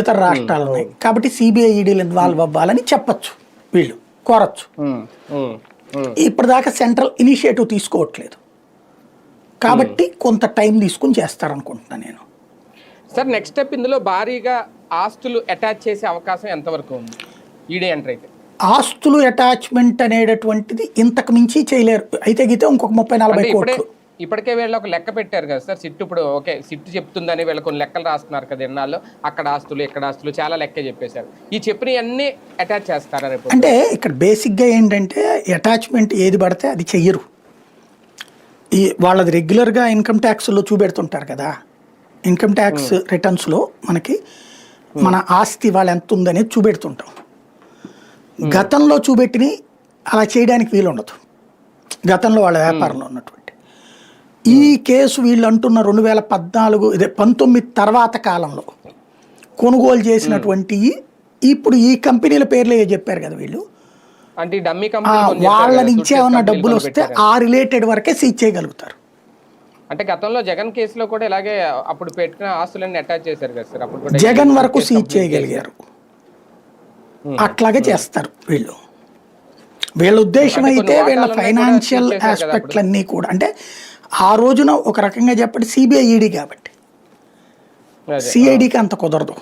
ఇతర రాష్ట్రాలు ఉన్నాయి కాబట్టి సిబిఐ ఈడీలు ఇన్వాల్వ్ అవ్వాలని చెప్పొచ్చు వీళ్ళు కోరచ్చు. ఇప్పటిదాకా సెంట్రల్ ఇనిషియేటివ్ తీసుకోవట్లేదు. కాబట్టి కొంత టైం తీసుకుని చేస్తారనుకుంటున్నాను నేను. సార్ నెక్స్ట్ స్టెప్ ఇందులో భారీగా ఆస్తులు అటాచ్ చేసే అవకాశం ఎంతవరకు ఉంది? ఈడీ ఎంటర్ అయితే. ఆస్తులు అటాచ్మెంట్ అనేటటువంటిది ఇంతకు మించి చేయలేరు. అయితే గీతే ఇంకొక ముప్పై నలభై కోట్లు. ఇప్పటికే వీళ్ళు ఒక లెక్క పెట్టారు కదా సార్. సిట్ ఇప్పుడు ఓకే సిట్ చెప్తుందని వీళ్ళు కొన్ని లెక్కలు రాస్తున్నారు కదా ఎన్నాళ్ళు అక్కడ ఆస్తులు ఇక్కడ ఆస్తులు చాలా లెక్క చెప్పేశారు. ఈ అన్ని అటాచ్ చేస్తారా రేపు? అంటే ఇక్కడ బేసిక్గా ఏంటంటే అటాచ్మెంట్ ఏది పడితే అది చెయ్యరు. ఈ వాళ్ళది రెగ్యులర్గా ఇన్కమ్ ట్యాక్స్లో చూపెడుతుంటారు కదా. ఇన్కమ్ ట్యాక్స్ రిటర్న్స్లో మనకి మన ఆస్తి వాళ్ళు ఎంత ఉందనేది చూపెడుతుంటాం గతంలో చూపెట్టిని అలా చేయడానికి వీలు ఉండదు గతంలో వాళ్ళ వ్యాపారంలో ఉన్నటువంటి ఈ కేసు వీళ్ళు అంటున్న రెండు వేల పద్నాలుగు ఇదే పంతొమ్మిది తర్వాత కాలంలో కొనుగోలు చేసినటువంటి ఇప్పుడు ఈ కంపెనీల పేర్లు ఏ చెప్పారు కదా వీళ్ళు. అంటే డమ్మీ కంపెనీ వాళ్ళ నుంచి ఏమన్నా డబ్బులు వస్తే ఆ రిలేటెడ్ వరకే సీజ్ చేయగలుగుతారు. అంటే గతంలో జగన్ కేసులో కూడా ఇలాగే అప్పుడు పెట్టుకున్న ఆస్తులన్నీ అటాచ్ చేశారు కదా సార్. అప్పుడు జగన్ వరకు సీజ్ చేయగలిగారు. అట్లాగే చేస్తారు వీళ్ళు. వీళ్ళ ఉద్దేశం అయితే వీళ్ళ ఫైనాన్షియల్ ఆస్పెక్ట్లన్నీ కూడా అంటే ఆ రోజున ఒక రకంగా చెప్పండి సిబిఐ ఈడీ కాబట్టి అదే. సిఐడికి అంత కుదరదు